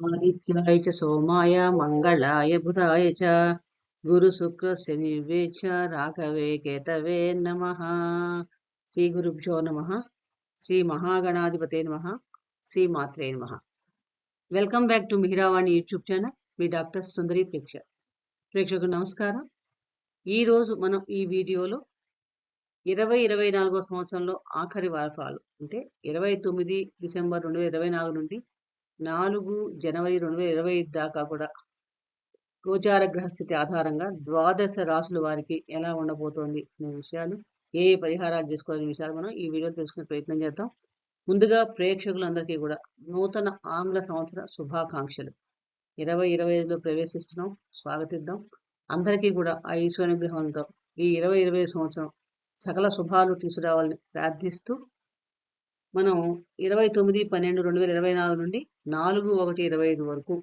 ఆదిత్యాయ చ సోమాయ మంగళాయ బుధాయ చ గురు శుక్ర శనివేచ రాఘవే కేతవే నమ. శ్రీ గురుభ్యో నమ. శ్రీ మహాగణాధిపతే నమ. శ్రీ మాత్రే నమ. Welcome back to Mihiravani YouTube channel. Me doctor Sundari ప్రేక్ష ప్రేక్షకు నమస్కారం. ఈరోజు మనం ఈ వీడియోలో ఇరవై ఇరవై నాలుగో సంవత్సరంలో ఆఖరి వారఫాలు అంటే ఇరవై తొమ్మిది డిసెంబర్ రెండు వేల ఇరవై నాలుగు నుండి నాలుగు జనవరి రెండు వేల ఇరవై ఐదు దాకా కూడా గోచార గ్రహస్థితి ఆధారంగా ద్వాదశ రాసుల వారికి ఎలా ఉండబోతోంది అనే విషయాలు ఏ ఏ పరిహారాలు చేసుకోవాలనే విషయాలు మనం ఈ వీడియో తెలుసుకునే ప్రయత్నం చేద్దాం. ముందుగా ప్రేక్షకులందరికీ కూడా నూతన ఆంగ్ల సంవత్సర శుభాకాంక్షలు. ఇరవై ఇరవై ఐదులో ప్రవేశిస్తున్నాం స్వాగతిద్దాం. అందరికీ కూడా ఆ ఈశ్వరానుగ్రహంతో ఈ ఇరవై ఇరవై సంవత్సరం సకల శుభాలు తీసుకురావాలని ప్రార్థిస్తూ మనం ఇరవై తొమ్మిది పన్నెండు రెండు వేల ఇరవై నాలుగు నుండి నాలుగు ఒకటి ఇరవై ఐదు వరకు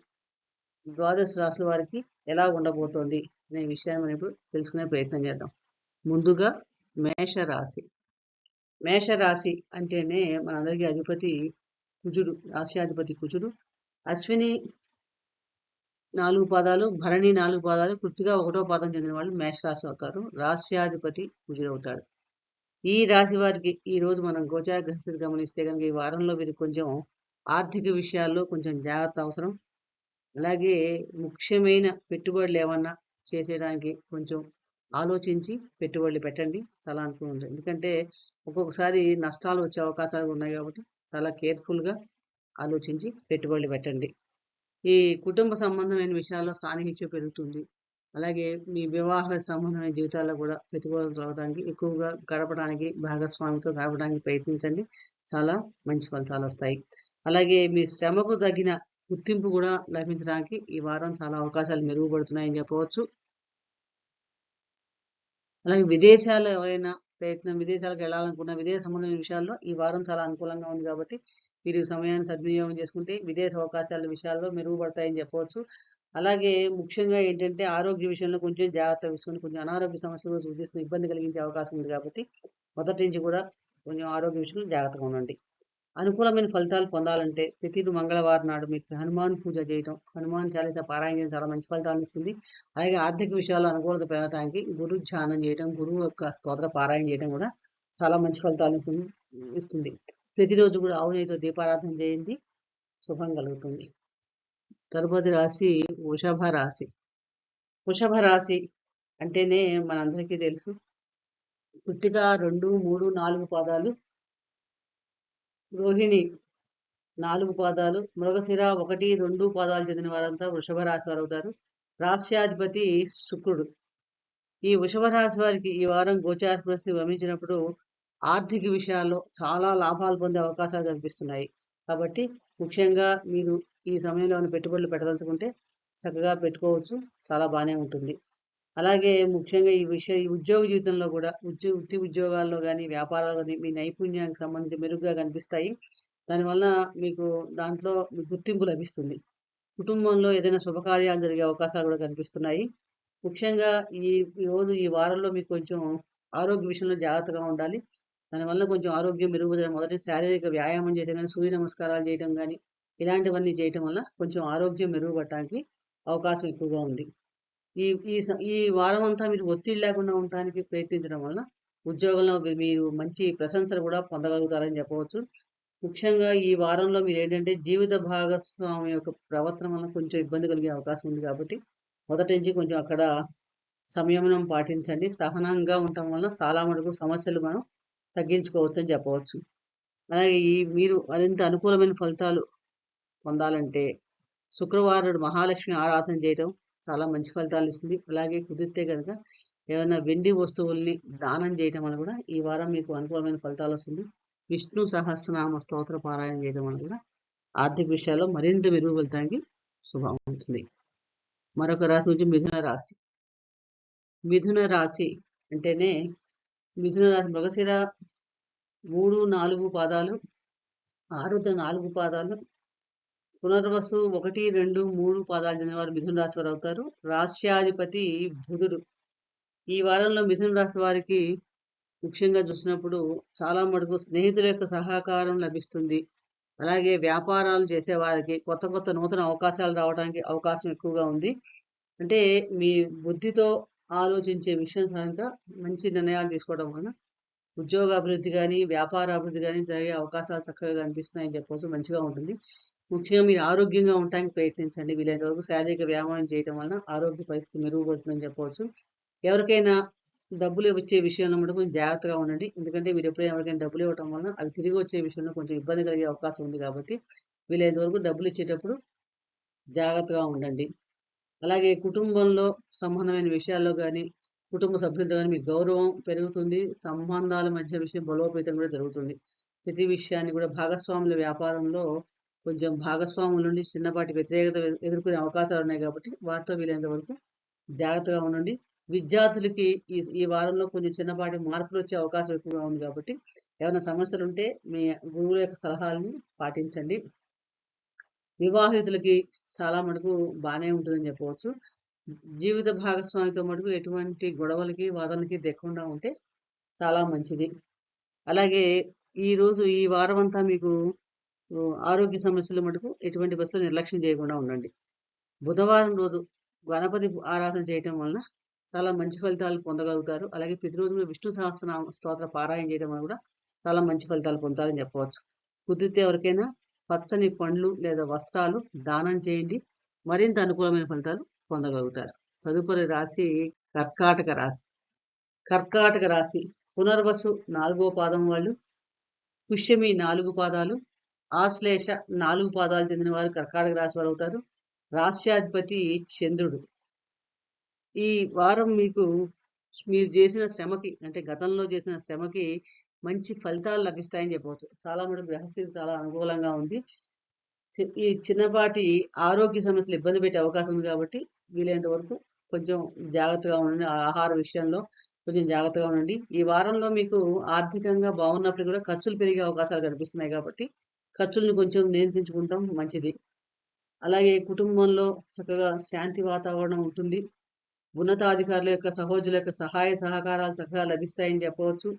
ద్వాదశ రాశుల వారికి ఎలా ఉండబోతోంది అనే విషయాన్ని మనం ఇప్పుడు తెలుసుకునే ప్రయత్నం చేద్దాం. ముందుగా మేషరాశి. మేషరాశి అంటేనే మనందరికీ అధిపతి కుజుడు రాశ్యాధిపతి కుజుడు. అశ్విని నాలుగు పాదాలు భరణి నాలుగు పాదాలు పూర్తిగా ఒకటో పాదం చెందిన వాళ్ళు మేషరాశి అవుతారు. రాశ్యాధిపతి కుజుడు అవుతాడు. ఈ రాశి వారికి ఈరోజు మనం గోచార గ్రహస్థితి గమనిస్తే కనుక ఈ వారంలో వీరికి కొంచెం ఆర్థిక విషయాల్లో కొంచెం జాగ్రత్త అవసరం. అలాగే ముఖ్యమైన పెట్టుబడులు ఏమన్నా చేసేయడానికి కొంచెం ఆలోచించి పెట్టుబడులు పెట్టండి. చాలా అనుకుంటుంది ఎందుకంటే ఒక్కొక్కసారి నష్టాలు వచ్చే అవకాశాలు ఉన్నాయి కాబట్టి చాలా కేర్ఫుల్గా ఆలోచించి పెట్టుబడులు పెట్టండి. ఈ కుటుంబ సంబంధమైన విషయాల్లో సాన్నిహిత్యం పెరుగుతుంది. అలాగే మీ వివాహ సంబంధమైన జీవితాల్లో కూడా ప్రతికూలత రావడానికి ఎక్కువగా గడపడానికి భాగస్వామితో గడపడానికి ప్రయత్నించండి. చాలా మంచి ఫలితాలు వస్తాయి. అలాగే మీ శ్రమకు తగిన గుర్తింపు కూడా లభించడానికి ఈ వారం చాలా అవకాశాలు మెరుగుపడుతున్నాయని చెప్పవచ్చు. అలాగే విదేశాలు ఎవరైనా ప్రయత్నం విదేశాలకు వెళ్ళాలనుకున్న విదేశ సంబంధమైన విషయాల్లో ఈ వారం చాలా అనుకూలంగా ఉంది కాబట్టి మీరు సమయాన్ని సద్వినియోగం చేసుకుంటే విదేశ అవకాశాల విషయాల్లో మెరుగుపడతాయని చెప్పవచ్చు. అలాగే ముఖ్యంగా ఏంటంటే ఆరోగ్య విషయంలో కొంచెం జాగ్రత్త తీసుకొని కొంచెం అనారోగ్య సమస్యలు సూచిస్తూ ఇబ్బంది కలిగించే అవకాశం ఉంది కాబట్టి మొదటి నుంచి కూడా కొంచెం ఆరోగ్య విషయంలో జాగ్రత్తగా ఉండండి. అనుకూలమైన ఫలితాలు పొందాలంటే ప్రతి మంగళవారం నాడు మీకు హనుమాన్ పూజ చేయడం హనుమాన్ చాలీసా పారాయణ చేయడం చాలా మంచి ఫలితాలను ఇస్తుంది. అలాగే ఆర్థిక విషయాల్లో అనుకూలత పెరగడానికి గురు ధ్యానం చేయడం గురువు యొక్క స్తోత్ర పారాయణ చేయడం కూడా చాలా మంచి ఫలితాలను ఇస్తుంది. ప్రతిరోజు కూడా ఆవు నెయ్యితో దీపారాధన చేయండి. శుభం కలుగుతుంది. తరుపతి రాశి వృషభ రాశి. వృషభ రాశి అంటేనే మనందరికీ తెలుసు. పుట్టిగా రెండు మూడు నాలుగు పాదాలు. రోహిణి నాలుగు పాదాలు. మృగశిర ఒకటి రెండు పాదాలు చెందిన వారంతా వృషభ రాశి వారు అవుతారు రాష్ట్రాధిపతి శుక్రుడు. ఈ వృషభ రాశి వారికి ఈ వారం గోచార పరిస్థితి గమనించినప్పుడు ఆర్థిక విషయాల్లో చాలా లాభాలు పొందే అవకాశాలు కనిపిస్తున్నాయి. కాబట్టి ముఖ్యంగా మీరు ఈ సమయంలో పెట్టుబడులు పెట్టదలుచుకుంటే చక్కగా పెట్టుకోవచ్చు. చాలా బాగానే ఉంటుంది. అలాగే ముఖ్యంగా ఈ విషయ ఈ ఉద్యోగ జీవితంలో కూడా ఉద్యోగ వృత్తి ఉద్యోగాల్లో కానీ వ్యాపారాలు కానీ మీ నైపుణ్యానికి సంబంధించి మెరుగ్గా కనిపిస్తాయి. దానివల్ల మీకు దాంట్లో గుర్తింపు లభిస్తుంది. కుటుంబంలో ఏదైనా శుభకార్యాలు జరిగే అవకాశాలు కూడా కనిపిస్తున్నాయి. ముఖ్యంగా ఈ రోజు ఈ వారంలో మీకు కొంచెం ఆరోగ్య విషయంలో జాగ్రత్తగా ఉండాలి. దానివల్ల కొంచెం ఆరోగ్యం మెరుగుదల మొదటి శారీరక వ్యాయామం చేయడం కానీ సూర్య నమస్కారాలు చేయడం కానీ ఇలాంటివన్నీ చేయటం వల్ల కొంచెం ఆరోగ్యం మెరుగుపడటానికి అవకాశం ఎక్కువగా ఉంది. ఈ ఈ ఈ వారం అంతా మీరు ఒత్తిడి లేకుండా ఉండటానికి ప్రయత్నించడం వల్ల ఉద్యోగంలో మీరు మంచి ప్రశంసలు కూడా పొందగలుగుతారని చెప్పవచ్చు. ముఖ్యంగా ఈ వారంలో మీరు ఏంటంటే జీవిత భాగస్వామి యొక్క ప్రవర్తన వల్ల కొంచెం ఇబ్బంది కలిగే అవకాశం ఉంది కాబట్టి మొదటి నుంచి కొంచెం అక్కడ సంయమనం పాటించండి. సహనంగా ఉండటం వల్ల చాలా మటుకు సమస్యలు మనం తగ్గించుకోవచ్చు అని చెప్పవచ్చు. అలాగే ఈ మీరు మరింత అనుకూలమైన ఫలితాలు పొందాలంటే శుక్రవారం మహాలక్ష్మి ఆరాధన చేయడం చాలా మంచి ఫలితాలు ఇస్తుంది. అలాగే కుదిరితే కనుక ఏమైనా వెండి వస్తువుల్ని దానం చేయడం వల్ల కూడా ఈ వారం మీకు అనుకూలమైన ఫలితాలు వస్తుంది. విష్ణు సహస్రనామ స్తోత్ర పారాయణ చేయడం వల్ల కూడా ఆర్థిక విషయాల్లో మరింత మెరుగు ఫలితానికి శుభం ఉంటుంది మరొక రాశి వచ్చి మిథున రాశి. మిథున రాశి అంటేనే మిథునరాశి మృగశిర మూడు నాలుగు పాదాలు ఆరుద్ర నాలుగు పాదాలు పునర్వసు ఒకటి రెండు మూడు పాదాలు చెందిన వారు మిథున రాశి వారు అవుతారు. రాష్ట్రాధిపతి బుధుడు. ఈ వారంలో మిథున రాశి వారికి ముఖ్యంగా చూసినప్పుడు చాలా మటుకు స్నేహితుల యొక్క సహకారం లభిస్తుంది. అలాగే వ్యాపారాలు చేసే వారికి కొత్త కొత్త నూతన అవకాశాలు రావడానికి అవకాశం ఎక్కువగా ఉంది. అంటే మీ బుద్ధితో ఆలోచించే విషయం కనుక మంచి నిర్ణయాలు తీసుకోవడం వలన ఉద్యోగ అభివృద్ధి కానీ వ్యాపార అభివృద్ధి కానీ జరిగే అవకాశాలు చక్కగా కనిపిస్తున్నాయని చెప్పవచ్చు మంచిగా ఉంటుంది. ముఖ్యంగా మీరు ఆరోగ్యంగా ఉండడానికి ప్రయత్నించండి. వీలైన వరకు శారీరక వ్యాయామం చేయడం వలన ఆరోగ్య పరిస్థితి మెరుగుపడుతుందని చెప్పవచ్చు ఎవరికైనా డబ్బులు వచ్చే విషయంలో కూడా కొంచెం జాగ్రత్తగా ఉండండి. ఎందుకంటే మీరు ఎప్పుడైనా ఎవరికైనా డబ్బులు ఇవ్వటం వలన అవి తిరిగి వచ్చే విషయంలో కొంచెం ఇబ్బంది కలిగే అవకాశం ఉంది కాబట్టి వీలైనంత వరకు డబ్బులు ఇచ్చేటప్పుడు జాగ్రత్తగా ఉండండి. అలాగే కుటుంబంలో సంబంధమైన విషయాల్లో కానీ కుటుంబ సభ్యులతో కానీ మీ గౌరవం పెరుగుతుంది. సంబంధాల మధ్య విషయం బలోపేతం కూడా జరుగుతుంది. ప్రతి విషయాన్ని కూడా భాగస్వాముల వ్యాపారంలో కొంచెం భాగస్వాముల నుండి చిన్నపాటి వ్యతిరేకత ఎదుర్కొనే అవకాశాలు ఉన్నాయి కాబట్టి వారితో వీలైనంత వరకు జాగ్రత్తగా ఉండండి. విద్యార్థులకి ఈ ఈ వారంలో కొంచెం చిన్నపాటి మార్పులు వచ్చే అవకాశం ఎక్కువగా ఉంది కాబట్టి ఏమైనా సమస్యలు ఉంటే మీ గురువుల యొక్క సలహాలను పాటించండి. వివాహితులకి చాలా మటుకు బాగానే ఉంటుందని చెప్పవచ్చు. జీవిత భాగస్వామితో మటుకు ఎటువంటి గొడవలకి వాదనలకి దక్కకుండా ఉంటే చాలా మంచిది. అలాగే ఈరోజు ఈ వారం అంతా మీకు ఆరోగ్య సమస్యలు మటుకు ఎటువంటి బస్సులు నిర్లక్ష్యం చేయకుండా ఉండండి. బుధవారం రోజు గణపతి ఆరాధన చేయటం వలన చాలా మంచి ఫలితాలు పొందగలుగుతారు. అలాగే ప్రతిరోజు మీరు విష్ణు సహస్రనామ స్తోత్ర పారాయణ చేయడం వల్ల కూడా చాలా మంచి ఫలితాలు పొందుతారని చెప్పవచ్చు. కుదిరితే ఎవరికైనా పచ్చని పండ్లు లేదా వస్త్రాలు దానం చేయండి. మరింత అనుకూలమైన ఫలితాలు పొందగలుగుతారు. తదుపరి రాశి కర్కాటక రాశి. కర్కాటక రాశి పునర్వసు నాలుగో పాదం వాళ్ళు పుష్యమి నాలుగు పాదాలు ఆశ్లేష నాలుగు పాదాలు చెందిన వారు కర్కాటక రాశి వారు అవుతారు. రాష్ట్రాధిపతి చంద్రుడు. ఈ వారం మీకు మీరు చేసిన శ్రమకి అంటే గతంలో చేసిన శ్రమకి మంచి ఫలితాలు లభిస్తాయని చెప్పవచ్చు. చాలా మంది గ్రహస్థితి చాలా అనుకూలంగా ఉంది. ఈ చిన్నపాటి ఆరోగ్య సమస్యలు ఇబ్బంది పెట్టే అవకాశం ఉంది కాబట్టి వీలైనంత వరకు కొంచెం జాగ్రత్తగా ఉండండి. ఆహార విషయంలో కొంచెం జాగ్రత్తగా ఉండండి. ఈ వారంలో మీకు ఆర్థికంగా బాగున్నప్పుడు కూడా ఖర్చులు పెరిగే అవకాశాలు కనిపిస్తున్నాయి కాబట్టి ఖర్చులను కొంచెం నియంత్రించుకుంటాం. మంచిది. అలాగే కుటుంబంలో చక్కగా శాంతి వాతావరణం ఉంటుంది. ఉన్నతాధికారుల యొక్క సహోదరుల యొక్క సహాయ సహకారాలు చక్కగా లభిస్తాయని చెప్పవచ్చు.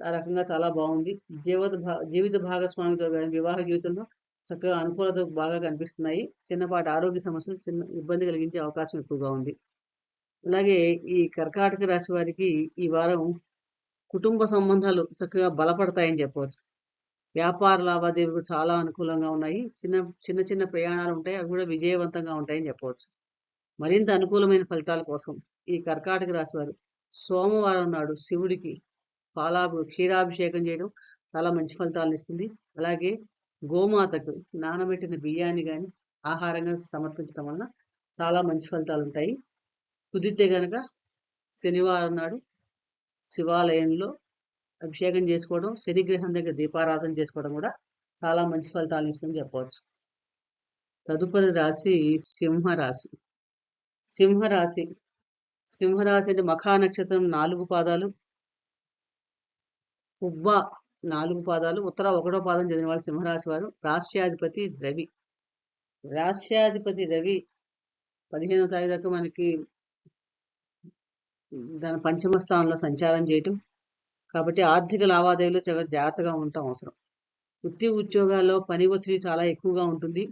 ఆ రకంగా చాలా బాగుంది. జీవిత జీవిత భాగస్వామితో కానీ వివాహ జీవితంలో చక్కగా అనుకూలత బాగా కనిపిస్తున్నాయి. చిన్నపాటి ఆరోగ్య సమస్యలు చిన్న ఇబ్బంది కలిగించే అవకాశం ఎక్కువగా ఉంది. అలాగే ఈ కర్కాటక రాశి వారికి ఈ వారం కుటుంబ సంబంధాలు చక్కగా బలపడతాయని చెప్పవచ్చు. వ్యాపార లావాదేవీలు చాలా అనుకూలంగా ఉన్నాయి. చిన్న చిన్న చిన్న ప్రయాణాలు ఉంటాయి. అవి కూడా విజయవంతంగా ఉంటాయని చెప్పవచ్చు. మరింత అనుకూలమైన ఫలితాల కోసం ఈ కర్కాటక రాశి వారు సోమవారం నాడు శివుడికి పాలాభి క్షీరాభిషేకం చేయడం చాలా మంచి ఫలితాలను ఇస్తుంది. అలాగే గోమాతకు నానబెట్టిన బియ్యాన్ని కానీ ఆహారంగా సమర్పించడం వలన చాలా మంచి ఫలితాలు ఉంటాయి. కుదిరితే కనుక శనివారం నాడు శివాలయంలో అభిషేకం చేసుకోవడం శనిగ్రహం దగ్గర దీపారాధన చేసుకోవడం కూడా చాలా మంచి ఫలితాలు ఇస్తుందని చెప్పవచ్చు. తదుపరి రాశి సింహరాశి. సింహరాశి. సింహరాశి అంటే మఖా నక్షత్రం నాలుగు పాదాలు ఉబ్బ నాలుగు పాదాలు ఉత్తర ఒకటో పాదం చదివిన వాళ్ళు సింహరాశి వారు రాష్ట్రాధిపతి రవి. రాష్ట్రాధిపతి రవి పదిహేనో తారీఖు దాకా మనకి దాని పంచమ స్థానంలో సంచారం చేయటం. కాబట్టి ఆర్థిక లావాదేవీలు చాలా జాగ్రత్తగా ఉండటం అవసరం. వృత్తి ఉద్యోగాల్లో పని ఒత్తిడి చాలా ఎక్కువగా ఉంటుంది.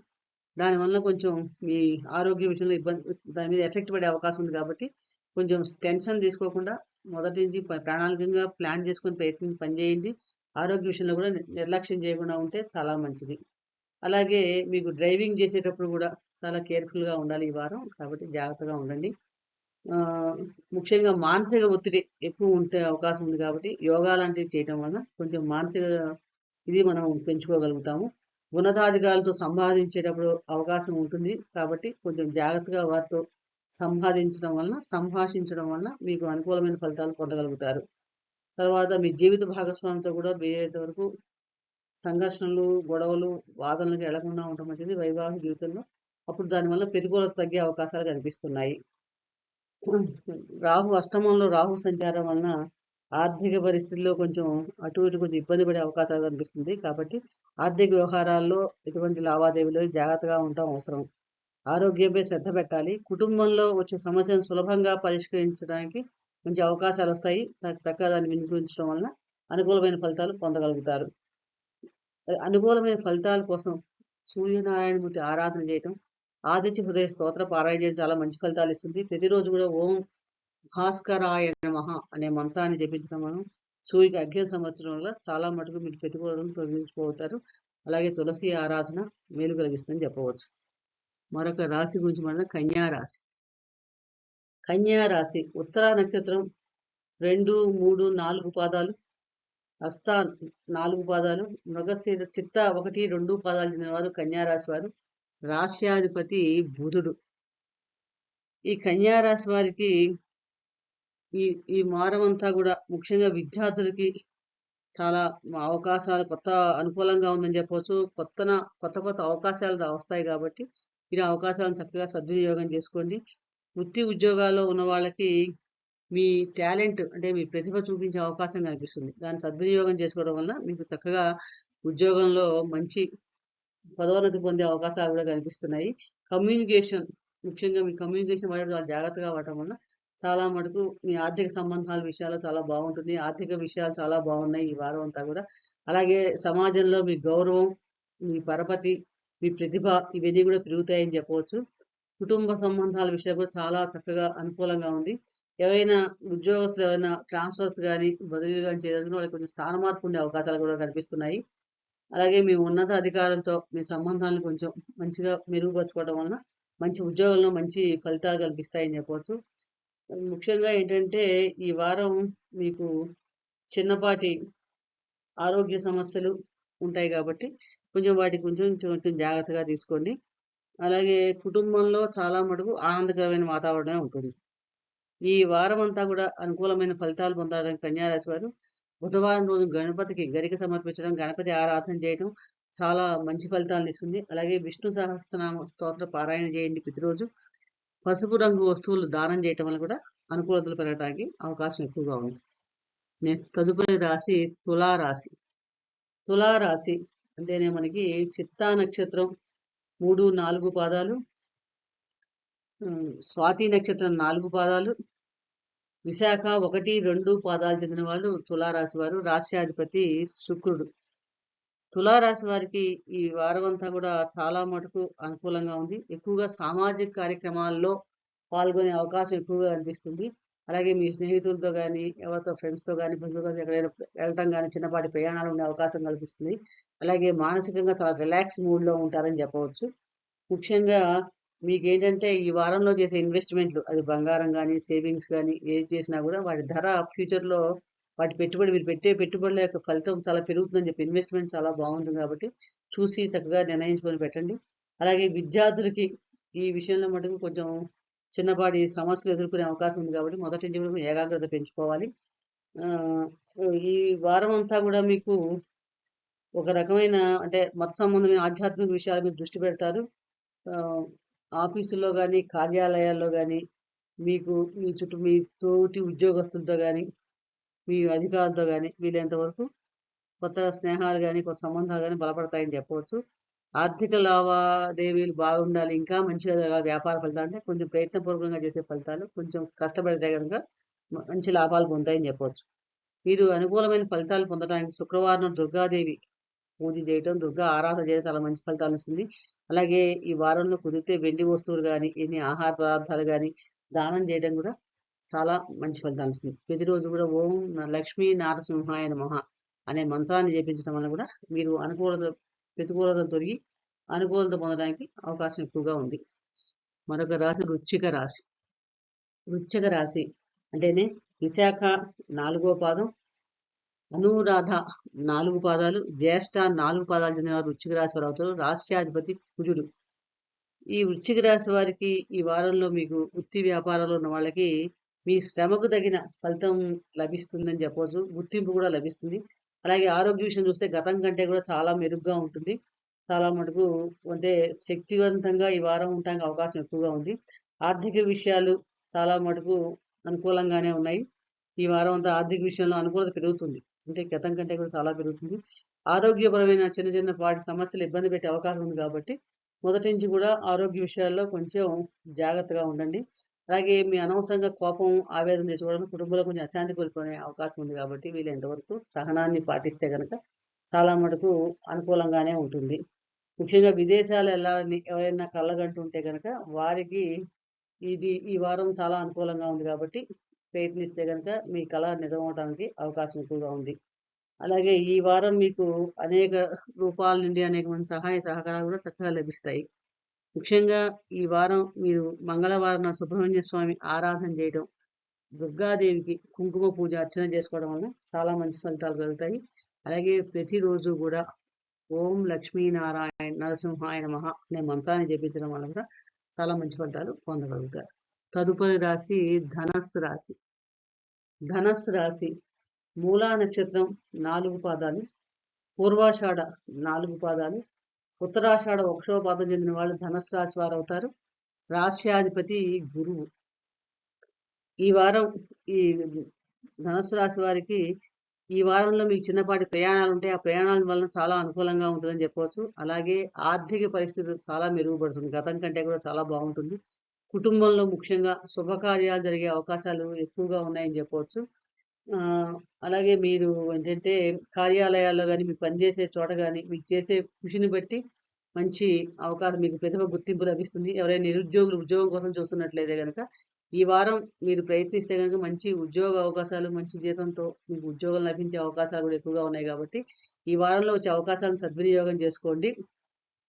దానివల్ల కొంచెం మీ ఆరోగ్య విషయంలో ఇబ్బంది దాని మీద ఎఫెక్ట్ పడే అవకాశం ఉంది కాబట్టి కొంచెం టెన్షన్ తీసుకోకుండా మొదటి నుంచి ప్రణాళికంగా ప్లాన్ చేసుకుని ప్రయత్నం పనిచేయండి ఆరోగ్య విషయంలో కూడా నిర్లక్ష్యం చేయకుండా ఉంటే చాలా మంచిది. అలాగే మీకు డ్రైవింగ్ చేసేటప్పుడు కూడా చాలా కేర్ఫుల్గా ఉండాలి ఈ వారం. కాబట్టి జాగ్రత్తగా ఉండండి. ముఖ్యంగా మానసిక ఒత్తిడి ఎక్కువ ఉంటే అవకాశం ఉంది కాబట్టి యోగా లాంటివి చేయడం వలన కొంచెం మానసిక ఇది మనం పెంచుకోగలుగుతాము. ఉన్నతాధికారులతో సంపాదించేటప్పుడు అవకాశం ఉంటుంది. కాబట్టి కొంచెం జాగ్రత్తగా వారితో సంపాదించడం వలన సంభాషించడం వలన మీకు అనుకూలమైన ఫలితాలు పొందగలుగుతారు. తర్వాత మీ జీవిత భాగస్వామితో కూడా వీలైనంత వరకు సంఘర్షణలు గొడవలు వాదనలకు వెళ్ళకుండా ఉండటం అనేది వైవాహిక జీవితంలో అప్పుడు దానివల్ల ప్రతికూలత తగ్గే అవకాశాలు కనిపిస్తున్నాయి. రాహు అష్టమంలో రాహు సంచారం వలన ఆర్థిక పరిస్థితుల్లో కొంచెం అటు ఇటు కొంచెం ఇబ్బంది పడే అవకాశాలు కనిపిస్తుంది. కాబట్టి ఆర్థిక వ్యవహారాల్లో ఎటువంటి లావాదేవీలు జాగ్రత్తగా ఉండటం అవసరం. ఆరోగ్యంపై శ్రద్ధ పెట్టాలి. కుటుంబంలో వచ్చే సమస్యను సులభంగా పరిష్కరించడానికి మంచి అవకాశాలు వస్తాయి. చక్కగా దాన్ని వినిపించడం వలన అనుకూలమైన ఫలితాలు పొందగలుగుతారు. అనుకూలమైన ఫలితాల కోసం సూర్యనారాయణమూర్తి ఆరాధన చేయటం ఆదిత్య హృదయ స్తోత్ర పారాయణ చేయడం చాలా మంచి ఫలితాలు ఇస్తుంది. ప్రతిరోజు కూడా ఓం భాస్కరాయ నమః అనే మంత్రాన్ని జపించడం మనం సూర్యుకి అగ్ని సంవత్సరం వల్ల చాలా మటుకు మీరు ప్రతికూలను తొలగించుకోవుతారు అలాగే తులసి ఆరాధన మేలు కలిగిస్తుందని చెప్పవచ్చు. మరొక రాశి గురించి మన కన్యారాశి రాశి. ఉత్తర ఉత్తరా నక్షత్రం రెండు మూడు నాలుగు పాదాలు. హస్త నాలుగు పాదాలు. మృగశీర చిత్త ఒకటి రెండు పాదాలు చెందినవారు కన్యారాశి వారు. రాశ్యాధిపతి బుధుడు. ఈ కన్యారాశి వారికి ఈ ఈ మారమంతా కూడా ముఖ్యంగా విద్యార్థులకి చాలా అవకాశాలు కొత్త అనుకూలంగా ఉందని చెప్పవచ్చు. కొత్త కొత్త కొత్త అవకాశాలు వస్తాయి కాబట్టి మీరు అవకాశాలను చక్కగా సద్వినియోగం చేసుకోండి. వృత్తి ఉద్యోగాల్లో ఉన్న వాళ్ళకి మీ టాలెంట్ అంటే మీ ప్రతిభ చూపించే అవకాశం కనిపిస్తుంది. దాన్ని సద్వినియోగం చేసుకోవడం వల్ల మీకు చక్కగా ఉద్యోగంలో మంచి పదోన్నతి పొందే అవకాశాలు కూడా కనిపిస్తున్నాయి. కమ్యూనికేషన్ ముఖ్యంగా మీ కమ్యూనికేషన్ వాడడం చాలా జాగ్రత్తగా వాడటం వల్ల చాలా మటుకు మీ ఆర్థిక సంబంధాల విషయాలు చాలా బాగుంటుంది. ఆర్థిక విషయాలు చాలా బాగున్నాయి ఈ వారం అంతా కూడా. అలాగే సమాజంలో మీ గౌరవం మీ పరపతి మీ ప్రతిభ ఇవన్నీ కూడా పెరుగుతాయని చెప్పవచ్చు. కుటుంబ సంబంధాల విషయం కూడా చాలా చక్కగా అనుకూలంగా ఉంది. ఏవైనా ఉద్యోగస్తులు ఏమైనా ట్రాన్స్ఫర్స్ కానీ బదిలీలు కానీ చేయడానికి వాళ్ళకి కొంచెం స్థాన మార్పు ఉండే అవకాశాలు కూడా కనిపిస్తున్నాయి. అలాగే మీ ఉన్నత అధికారులతో మీ సంబంధాలను కొంచెం మంచిగా మెరుగుపరచుకోవడం వలన మంచి ఉద్యోగంలో మంచి ఫలితాలు కల్పిస్తాయని చెప్పవచ్చు. ముఖ్యంగా ఏంటంటే ఈ వారం మీకు చిన్నపాటి ఆరోగ్య సమస్యలు ఉంటాయి కాబట్టి కొంచెం వాటికి కొంచెం కొంచెం జాగ్రత్తగా తీసుకోండి. అలాగే కుటుంబంలో చాలా మటుకు ఆనందకరమైన వాతావరణమే ఉంటుంది. ఈ వారం అంతా కూడా అనుకూలమైన ఫలితాలు పొందడానికి కన్యారాశి వారు బుధవారం రోజు గణపతికి గరిక సమర్పించడం గణపతి ఆరాధన చేయడం చాలా మంచి ఫలితాలను ఇస్తుంది. అలాగే విష్ణు సహస్రనామ స్తోత్ర పారాయణ చేయండి ప్రతిరోజు. పసుపు రంగు వస్తువులు దానం చేయటం వల్ల కూడా అనుకూలతలు పెరగడానికి అవకాశం ఎక్కువగా ఉంది. తదుపరి రాశి తులారాశి. తులారాశి అంటేనే మనకి చిత్తా నక్షత్రం మూడు నాలుగు పాదాలు స్వాతి నక్షత్రం నాలుగు పాదాలు విశాఖ ఒకటి రెండు పాదాలు చెందిన వాళ్ళు తులారాశి వారు రాశ్యాధిపతి శుక్రుడు. తులారాశి వారికి ఈ వారం అంతా కూడా చాలా మటుకు అనుకూలంగా ఉంది. ఎక్కువగా సామాజిక కార్యక్రమాల్లో పాల్గొనే అవకాశం ఎక్కువగా అనిపిస్తుంది అలాగే మీ స్నేహితులతో కానీ ఎవరితో ఫ్రెండ్స్తో కానీ బంధువులతో ఎక్కడైనా వెళ్ళటం కానీ చిన్నపాటి ప్రయాణాలు ఉండే అవకాశం కల్పిస్తుంది. అలాగే మానసికంగా చాలా రిలాక్స్ మూడ్లో ఉంటారని చెప్పవచ్చు. ముఖ్యంగా మీకేంటంటే ఈ వారంలో చేసే ఇన్వెస్ట్మెంట్లు అది బంగారం కానీ సేవింగ్స్ కానీ ఏది చేసినా కూడా వాటి ధర ఫ్యూచర్లో వాటి పెట్టుబడి మీరు పెట్టే పెట్టుబడుల యొక్క ఫలితం చాలా పెరుగుతుందని చెప్పి ఇన్వెస్ట్మెంట్ చాలా బాగుంటుంది కాబట్టి చూసి చక్కగా నిర్ణయించుకొని పెట్టండి. అలాగే విద్యార్థులకి ఈ విషయంలో మటుకు కొంచెం చిన్నపాటి సమస్యలు ఎదుర్కొనే అవకాశం ఉంది కాబట్టి మొదటి నుంచి కూడా ఏకాగ్రత పెంచుకోవాలి. ఈ వారం అంతా కూడా మీకు ఒక రకమైన అంటే మత సంబంధమైన ఆధ్యాత్మిక విషయాల మీద దృష్టి పెడతారు. ఆఫీసుల్లో కానీ కార్యాలయాల్లో కానీ మీకు మీ చుట్టూ మీ తోటి ఉద్యోగస్తులతో కానీ మీ అధికారులతో కానీ వీలైనంత వరకు కొత్త స్నేహాలు కానీ కొత్త సంబంధాలు కానీ బలపడతాయని చెప్పవచ్చు. ఆర్థిక లావాదేవీలు బాగుండాలి ఇంకా మంచిగా వ్యాపార ఫలితాలు అంటే కొంచెం ప్రయత్నపూర్వకంగా చేసే ఫలితాలు కొంచెం కష్టపడితే కనుక మంచి లాభాలు పొందుతాయని చెప్పవచ్చు మీరు అనుకూలమైన ఫలితాలు పొందడానికి శుక్రవారం దుర్గాదేవి పూజ చేయటం దుర్గా ఆరాధన చేయడం చాలా మంచి ఫలితాలు ఇస్తుంది. అలాగే ఈ వారంలో కుదిరితే వెండి వస్తువులు కానీ ఎన్ని ఆహార పదార్థాలు కానీ దానం చేయడం కూడా చాలా మంచి ఫలితాలు ఇస్తుంది. ప్రతిరోజు కూడా ఓం లక్ష్మీ నారసింహాయ నమః అనే మంత్రాన్ని చేపించడం వల్ల కూడా మీరు అనుకూలత ప్రతికూలత తొలగి అనుకూలత పొందడానికి అవకాశం ఎక్కువగా ఉంది. మరొక రాశి వృచ్చిక రాశి. వృచ్చిక రాశి అంటేనే విశాఖ నాలుగో పాదం అనురాధ నాలుగు పాదాలు జ్యేష్ఠ నాలుగు పాదాలు చెందిన వారు వృచ్చిక రాశి వారు అవుతారు. రాష్ట్రాధిపతి కుజుడు. ఈ వృచ్చిక రాశి వారికి ఈ వారంలో మీకు వృత్తి వ్యాపారంలో ఉన్న వాళ్ళకి మీ శ్రమకు తగిన ఫలితం లభిస్తుందని చెప్పవచ్చు. గుర్తింపు కూడా లభిస్తుంది. అలాగే ఆరోగ్య విషయం చూస్తే గతం కంటే కూడా చాలా మెరుగ్గా ఉంటుంది. చాలా మటుకు అంటే శక్తివంతంగా ఈ వారం ఉండడానికి అవకాశం ఎక్కువగా ఉంది. ఆర్థిక విషయాలు చాలా మటుకు అనుకూలంగానే ఉన్నాయి. ఈ వారం అంతా ఆర్థిక విషయంలో అనుకూలత పెరుగుతుంది. అంటే గతం కంటే కూడా చాలా పెరుగుతుంది. ఆరోగ్యపరమైన చిన్న చిన్న పాటి సమస్యలు ఇబ్బంది పెట్టే అవకాశం ఉంది కాబట్టి మొదటి నుంచి కూడా ఆరోగ్య విషయాల్లో కొంచెం జాగ్రత్తగా ఉండండి. అలాగే మీ అనవసరంగా కోపం ఆవేదన చేసుకోవడం కుటుంబంలో కొంచెం అశాంతి కోల్పోయే అవకాశం ఉంది కాబట్టి వీళ్ళు ఎంతవరకు సహనాన్ని పాటిస్తే కనుక చాలా మటుకు అనుకూలంగానే ఉంటుంది. ముఖ్యంగా విదేశాలు వెళ్ళాలని ఎవరైనా కళ్ళగంటుంటే కనుక వారికి ఇది ఈ వారం చాలా అనుకూలంగా ఉంది కాబట్టి ప్రయత్నిస్తే కనుక మీ కళ నిజమవడానికి అవకాశం ఎక్కువగా ఉంది. అలాగే ఈ వారం మీకు అనేక రూపాల నుండి అనేక మంది సహాయ సహకారాలు కూడా చక్కగా లభిస్తాయి. ముఖ్యంగా ఈ వారం మీరు మంగళవారం నాడు సుబ్రహ్మణ్య స్వామి ఆరాధన చేయడం దుర్గాదేవికి కుంకుమ పూజ అర్చన చేసుకోవడం వల్ల చాలా మంచి ఫలితాలు కలుగుతాయి. అలాగే ప్రతిరోజు కూడా ఓం లక్ష్మీనారాయణ నరసింహాయ మహా అనే మంత్రాన్ని జపించడం వల్ల కూడా చాలా మంచి ఫలితాలు పొందగలుగుతారు. తదుపరి రాశి ధనస్సు రాశి. ధనస్సు రాశి మూలా నక్షత్రం నాలుగు పాదాలు పూర్వాషాఢ నాలుగు పాదాలు ఉత్తరాషాఢ ఒకటో చెందిన వాళ్ళు ధనస్సు రాశి వారు అవుతారు. రాశ్యాధిపతి గురువు. ఈ వారం ఈ ధనస్సు రాశి వారికి ఈ వారంలో మీకు చిన్నపాటి ప్రయాణాలు ఉంటాయి ఆ ప్రయాణాల వలన చాలా అనుకూలంగా ఉంటుందని చెప్పవచ్చు. అలాగే ఆర్థిక పరిస్థితి చాలా మెరుగుపడుతుంది. గతం కంటే కూడా చాలా బాగుంటుంది. కుటుంబంలో ముఖ్యంగా శుభకార్యాలు జరిగే అవకాశాలు ఎక్కువగా ఉన్నాయని చెప్పవచ్చు. అలాగే మీరు ఏంటంటే కార్యాలయాల్లో కానీ మీరు పనిచేసే చోట కానీ మీకు చేసే కృషిని బట్టి మంచి అవకాశం మీకు ప్రతిభ గుర్తింపు లభిస్తుంది. ఎవరైనా నిరుద్యోగులు ఉద్యోగం కోసం చూస్తున్నట్లయితే కనుక ఈ వారం మీరు ప్రయత్నిస్తే కనుక మంచి ఉద్యోగ అవకాశాలు మంచి జీతంతో మీకు ఉద్యోగం లభించే అవకాశాలు కూడా ఎక్కువగా ఉన్నాయి కాబట్టి ఈ వారంలో వచ్చే అవకాశాలను సద్వినియోగం చేసుకోండి.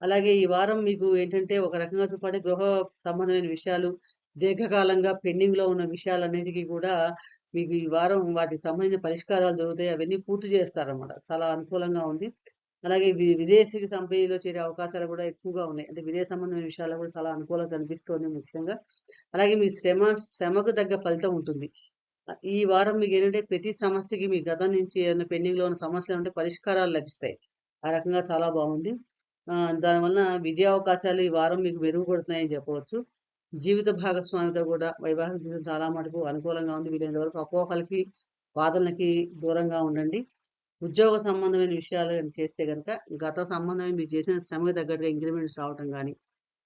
అలాగే ఈ వారం మీకు ఏంటంటే ఒక రకంగా పాటు గృహ సంబంధమైన విషయాలు దీర్ఘకాలంగా పెండింగ్లో ఉన్న విషయాలన్నిటికీ కూడా మీకు ఈ వారం వాటికి సంబంధించిన పరిష్కారాలు జరుగుతాయి అవన్నీ పూర్తి చేస్తారన్నమాట. చాలా అనుకూలంగా ఉంది. అలాగే విదేశీ కంపెనీలో చేరే అవకాశాలు కూడా ఎక్కువగా ఉన్నాయి. అంటే విదేశ సంబంధమైన విషయాల్లో కూడా చాలా అనుకూలంగా కనిపిస్తోంది ముఖ్యంగా. అలాగే మీ శ్రమ శ్రమకు తగ్గ ఫలితం ఉంటుంది. ఈ వారం మీకు ఏంటంటే ప్రతి సమస్యకి మీ గతం నుంచి ఏదైనా పెండింగ్లో ఉన్న సమస్యలు ఉంటే పరిష్కారాలు లభిస్తాయి. ఆ రకంగా చాలా బాగుంది. దానివల్ల విజయ అవకాశాలు ఈ వారం మీకు మెరుగుపడుతున్నాయని చెప్పవచ్చు. జీవిత భాగస్వామితో కూడా వైవాహిక జీవితం చాలా మటుకు అనుకూలంగా ఉంది. వీలైనంత వరకు అపోహలకి వాదనలకి దూరంగా ఉండండి. ఉద్యోగ సంబంధమైన విషయాలు చేస్తే కనుక గత సంబంధమైన మీరు చేసిన శ్రమకి తగ్గట్టుగా ఇంక్రిమెంట్స్ రావటం కానీ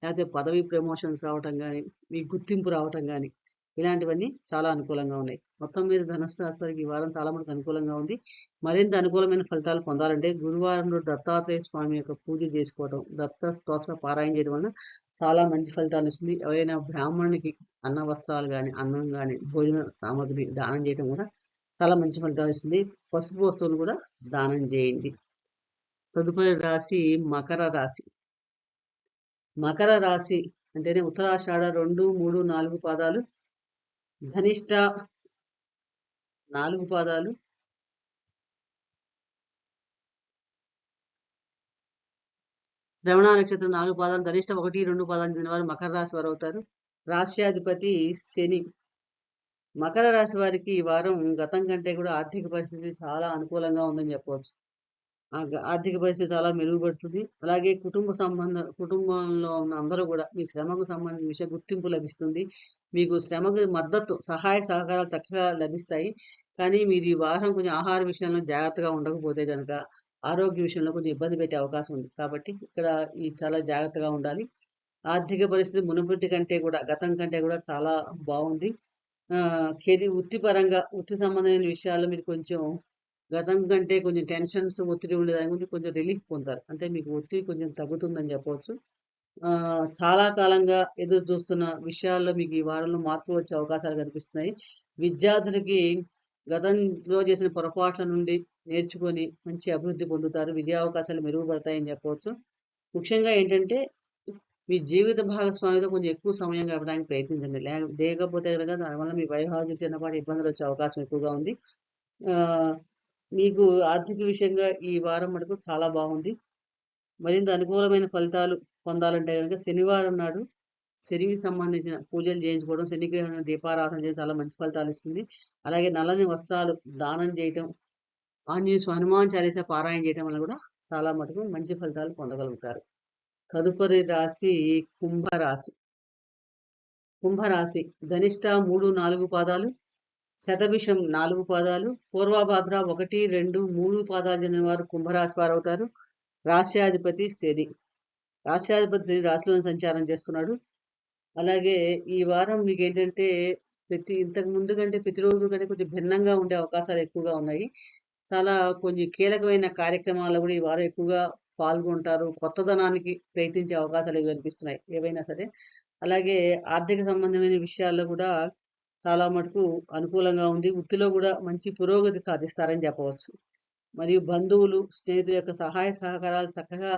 లేకపోతే పదవి ప్రమోషన్స్ రావటం కానీ మీ గుర్తింపు రావటం కానీ ఇలాంటివన్నీ చాలా అనుకూలంగా ఉన్నాయి. మొత్తం మీద ధనస్సు రాశి వారికి ఈ వారం చాలా మనకు అనుకూలంగా ఉంది. మరింత అనుకూలమైన ఫలితాలు పొందాలంటే గురువారం దత్తాత్రేయ స్వామి యొక్క పూజ చేసుకోవడం దత్త స్తోత్ర పారాయణ చేయడం వలన చాలా మంచి ఫలితాలు ఇస్తుంది ఎవరైనా బ్రాహ్మణునికి అన్న వస్త్రాలు కానీ అన్నం కానీ భోజన సామగ్రి దానం చేయడం కూడా చాలా మంచి ఫలితాలు ఇస్తుంది పసుపు వస్తువులు కూడా దానం చేయండి. తదుపరి రాశి మకర రాశి. మకర రాశి అంటేనే ఉత్తరాషాఢ రెండు మూడు నాలుగు పాదాలు. ధనిష్ట నాలుగు పాదాలు. శ్రవణ నక్షత్రం నాలుగు పాదాలు. ధనిష్ట ఒకటి రెండు పాదాలు చెందిన వారు మకర రాశి వారు అవుతారు. రాష్ట్రాధిపతి శని. మకర రాశి వారికి ఈ వారం గతం కంటే కూడా ఆర్థిక పరిస్థితి చాలా అనుకూలంగా ఉందని చెప్పవచ్చు. ఆర్థిక పరిస్థితి చాలా మెరుగుపడుతుంది. అలాగే కుటుంబ సంబంధ కుటుంబంలో ఉన్న అందరూ కూడా మీ శ్రమకు సంబంధించిన విషయ గుర్తింపు లభిస్తుంది. మీకు శ్రమకు మద్దతు సహాయ సహకారాలు చక్కగా లభిస్తాయి. కానీ మీరు ఈ వారం కొంచెం ఆహార విషయంలో జాగ్రత్తగా ఉండకపోతే కనుక ఆరోగ్య విషయంలో కొంచెం ఇబ్బంది పెట్టే అవకాశం ఉంది. కాబట్టి ఇక్కడ ఈ చాలా జాగ్రత్తగా ఉండాలి. ఆర్థిక పరిస్థితి మునుపటి కంటే కూడా గతం కంటే కూడా చాలా బాగుంది. కెరీ వృత్తిపరంగా వృత్తి సంబంధమైన విషయాల్లో మీరు కొంచెం గతం కంటే కొంచెం టెన్షన్స్ ఒత్తిడి ఉండేదాని గురించి కొంచెం రిలీఫ్ పొందారు. అంటే మీకు ఒత్తిడి కొంచెం తగ్గుతుందని చెప్పవచ్చు. చాలా కాలంగా ఎదురు చూస్తున్న విషయాల్లో మీకు ఈ వారంలో మార్పులు వచ్చే అవకాశాలు కనిపిస్తున్నాయి. విద్యార్థులకి గతంలో చేసిన పొరపాట్ల నుండి నేర్చుకొని మంచి అభివృద్ధి పొందుతారు విజయ అవకాశాలు మెరుగుపడతాయని చెప్పవచ్చు. ముఖ్యంగా ఏంటంటే మీ జీవిత భాగస్వామితో కొంచెం ఎక్కువ సమయం గడపడానికి ప్రయత్నించండి. లేకపోతే కనుక దానివల్ల మీ వైవాహిక చిన్నపాటి ఇబ్బందులు వచ్చే అవకాశం ఎక్కువగా ఉంది. మీకు ఆర్థిక విషయంగా ఈ వారం మటుకు చాలా బాగుంది. మరింత అనుకూలమైన ఫలితాలు పొందాలంటే కనుక శనివారం నాడు శనికి సంబంధించిన పూజలు చేయించుకోవడం శనిగ్రహణ దీపారాధన చేయడం చాలా మంచి ఫలితాలు ఇస్తుంది. అలాగే నల్లని వస్త్రాలు దానం చేయటం ఆంజనేయ హనుమాన్ చాలీస పారాయణ చేయటం వల్ల కూడా చాలా మటుకు మంచి ఫలితాలు పొందగలుగుతారు. తదుపరి రాశి కుంభరాశి. కుంభరాశి ధనిష్ట మూడు నాలుగు పాదాలు శతభిషం నాలుగు పాదాలు పూర్వభాద్ర ఒకటి రెండు మూడు పాదాలు చెందిన వారు కుంభరాశి వారు అవుతారు. రాశ్యాధిపతి శని. రాశ్యాధిపతి శని రాశిలోని సంచారం చేస్తున్నాడు. అలాగే ఈ వారం మీకు ఏంటంటే ప్రతి ఇంతకు ముందు కంటే ప్రతిరోజు కంటే కొంచెం భిన్నంగా ఉండే అవకాశాలు ఎక్కువగా ఉన్నాయి. చాలా కొన్ని కీలకమైన కార్యక్రమాల్లో కూడా ఈ వారం ఎక్కువగా పాల్గొంటారు. కొత్తదనానికి ప్రయత్నించే అవకాశాలు కనిపిస్తున్నాయి ఏవైనా సరే. అలాగే ఆర్థిక సంబంధమైన విషయాల్లో కూడా చాలా మటుకు అనుకూలంగా ఉంది. వృత్తిలో కూడా మంచి పురోగతి సాధిస్తారని చెప్పవచ్చు. మరియు బంధువులు స్నేహితుల యొక్క సహాయ సహకారాలు చక్కగా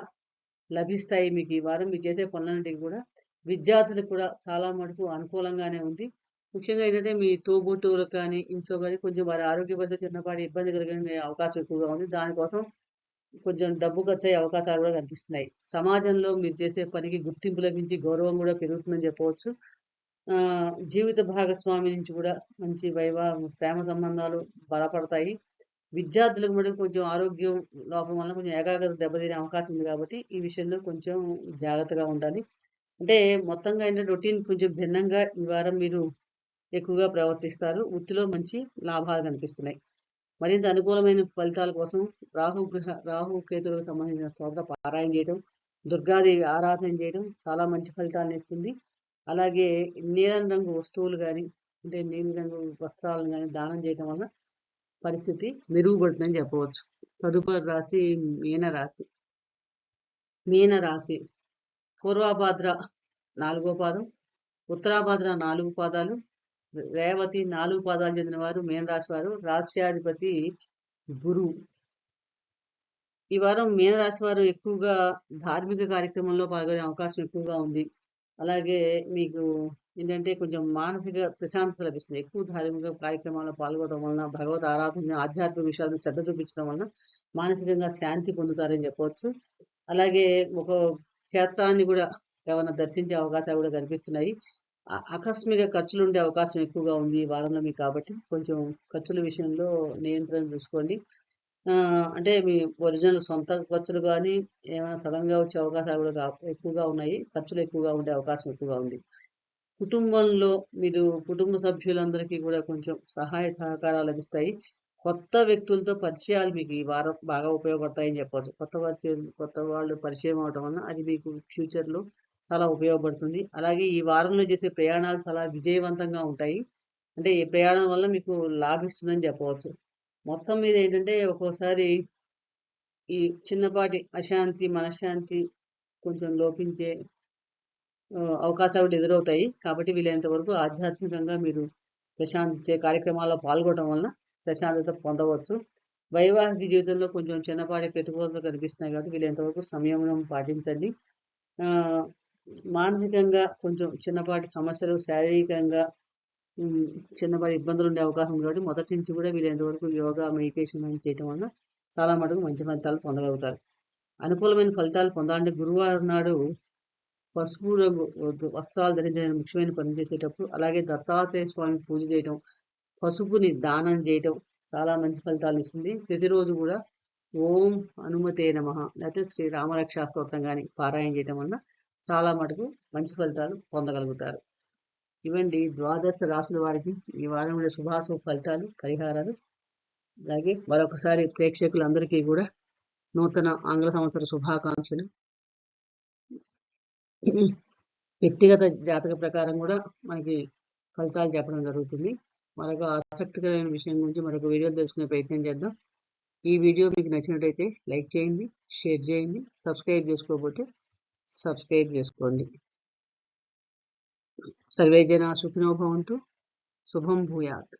లభిస్తాయి మీకు ఈ వారం. మీరు చేసే పనులన్నిటికీ కూడా విద్యార్థులకు కూడా చాలా మటుకు అనుకూలంగానే ఉంది. ముఖ్యంగా ఏంటంటే మీ తోబుట్టువులకు కానీ ఇంట్లో కానీ కొంచెం వారి ఆరోగ్య పరిస్థితి చిన్నపాటి ఇబ్బంది కలిగే అవకాశం ఎక్కువగా ఉంది. దానికోసం కొంచెం డబ్బు ఖర్చు అయ్యే అవకాశాలు కూడా కనిపిస్తున్నాయి. సమాజంలో మీరు చేసే పనికి గుర్తింపు లభించి గౌరవం కూడా పెరుగుతుందని చెప్పవచ్చు. జీవిత భాగస్వామి నుంచి కూడా మంచి వైవ ప్రేమ సంబంధాలు బలపడతాయి. విద్యార్థులకు మటుకు కొంచెం ఆరోగ్యం లోపం వల్ల కొంచెం ఏకాగ్రత దెబ్బతినే అవకాశం ఉంది కాబట్టి ఈ విషయంలో కొంచెం జాగ్రత్తగా ఉండాలి. అంటే మొత్తంగా ఏంటంటే రొటీన్ కొంచెం భిన్నంగా ఈ వారం మీరు ఎక్కువగా ప్రవర్తిస్తారు. వృత్తిలో మంచి లాభాలు కనిపిస్తున్నాయి. మరింత అనుకూలమైన ఫలితాల కోసం రాహు గ్రహ రాహు కేతులకు సంబంధించిన స్తోత్ర పారాయణ చేయడం దుర్గాదేవి ఆరాధన చేయడం చాలా మంచి ఫలితాలను ఇస్తుంది. అలాగే నీలం రంగు వస్తువులు కానీ అంటే నీలి రంగు వస్త్రాలను కానీ దానం చేయడం వల్ల పరిస్థితి మెరుగుపడుతుందని చెప్పవచ్చు. తదుపరి రాశి మీన రాశి మీన రాశి పూర్వాభాద్ర నాలుగో పాదం ఉత్తరాభాద్ర నాలుగు పాదాలు రేవతి నాలుగు పాదాలు చెందినవారు మీనరాశి వారు రాష్ట్రాధిపతి గురువు ఈ వారం మీనరాశి వారు ఎక్కువగా ధార్మిక కార్యక్రమంలో పాల్గొనే అవకాశం ఎక్కువగా ఉంది. అలాగే మీకు ఏంటంటే కొంచెం మానసిక ప్రశాంతత లభిస్తుంది. ఎక్కువ ధార్మిక కార్యక్రమాల్లో పాల్గొనడం వలన భగవత్ ఆరాధన ఆధ్యాత్మిక విషయాలను శ్రద్ధ చూపించడం వలన మానసికంగా శాంతి పొందుతారని చెప్పవచ్చు. అలాగే ఒక క్షేత్రాన్ని కూడా ఏమైనా దర్శించే అవకాశాలు కూడా కనిపిస్తున్నాయి. ఆకస్మిక ఖర్చులు ఉండే అవకాశం ఎక్కువగా ఉంది ఈ వారంలో మీకు కాబట్టి కొంచెం ఖర్చుల విషయంలో నియంత్రణ చూసుకోండి. అంటే మీ ఒరిజినల్ సొంత ఖర్చులు కానీ ఏమైనా సడన్గా వచ్చే అవకాశాలు కూడా ఎక్కువగా ఉన్నాయి. ఖర్చులు ఎక్కువగా ఉండే అవకాశం ఎక్కువగా ఉంది. కుటుంబంలో మీరు కుటుంబ సభ్యులందరికీ కూడా కొంచెం సహాయ సహకారాలు లభిస్తాయి. కొత్త వ్యక్తులతో పరిచయాలు మీకు ఈ వారం బాగా ఉపయోగపడతాయని చెప్పవచ్చు కొత్త పరిచయం కొత్త వాళ్ళు పరిచయం అవడం వలన అది మీకు ఫ్యూచర్లో చాలా ఉపయోగపడుతుంది. అలాగే ఈ వారంలో చేసే ప్రయాణాలు చాలా విజయవంతంగా ఉంటాయి. అంటే ఈ ప్రయాణం వల్ల మీకు లాభిస్తుందని చెప్పవచ్చు. మొత్తం మీద ఏంటంటే ఒక్కోసారి ఈ చిన్నపాటి అశాంతి మనశ్శాంతి కొంచెం లోపించే అవకాశాలు ఎదురవుతాయి. కాబట్టి వీలైనంత వరకు ఆధ్యాత్మికంగా మీరు ప్రశాంతించే కార్యక్రమాల్లో పాల్గొనడం వలన ప్రశాంతత పొందవచ్చు. వైవాహిక జీవితంలో కొంచెం చిన్నపాటి ప్రతికూలతలు కనిపిస్తున్నాయి కాబట్టి వీళ్ళంతవరకు సంయమనం పాటించండి. మానసికంగా కొంచెం చిన్నపాటి సమస్యలు శారీరకంగా చిన్నపాటి ఇబ్బందులు ఉండే అవకాశం కాబట్టి మొదటి నుంచి కూడా వీళ్ళంతవరకు యోగా మెడిటేషన్ అని చేయడం వల్ల చాలా మటుకు మంచి ఫలితాలు పొందగలుగుతారు. అనుకూలమైన ఫలితాలు పొందాలంటే గురువారం నాడు పసుపు రంగు వస్త్రాలు ధరించిన ముఖ్యమైన పని చేసేటప్పుడు అలాగే దత్తాత్రేయ స్వామి పూజ చేయటం పసుపుని దానం చేయటం చాలా మంచి ఫలితాలు ఇస్తుంది. ప్రతిరోజు కూడా ఓం అనుమతే నమ. లేకపోతే శ్రీ రామరక్షా స్తోత్రం కానీ పారాయణ చేయటం వల్ల చాలా మటుకు మంచి ఫలితాలు పొందగలుగుతారు. ఇవండి ద్వాదశ రాసుల వారికి ఈ వారం శుభాశుభ ఫలితాలు పరిహారాలు. అలాగే మరొకసారి ప్రేక్షకులందరికీ కూడా నూతన ఆంగ్ల సంవత్సర శుభాకాంక్షలు. వ్యక్తిగత జాతక ప్రకారం కూడా మనకి ఫలితాలు చెప్పడం జరుగుతుంది. మరొక ఆసక్తికరమైన విషయం గురించి మరొక వీడియో తెలుసుకునే ప్రయత్నం చేద్దాం. ఈ వీడియో మీకు నచ్చినట్టయితే లైక్ చేయండి షేర్ చేయండి సబ్స్క్రైబ్ చేసుకోకపోతే సబ్స్క్రైబ్ చేసుకోండి. సర్వే జన సుఖినో భవంతు. శుభం భూయాత్.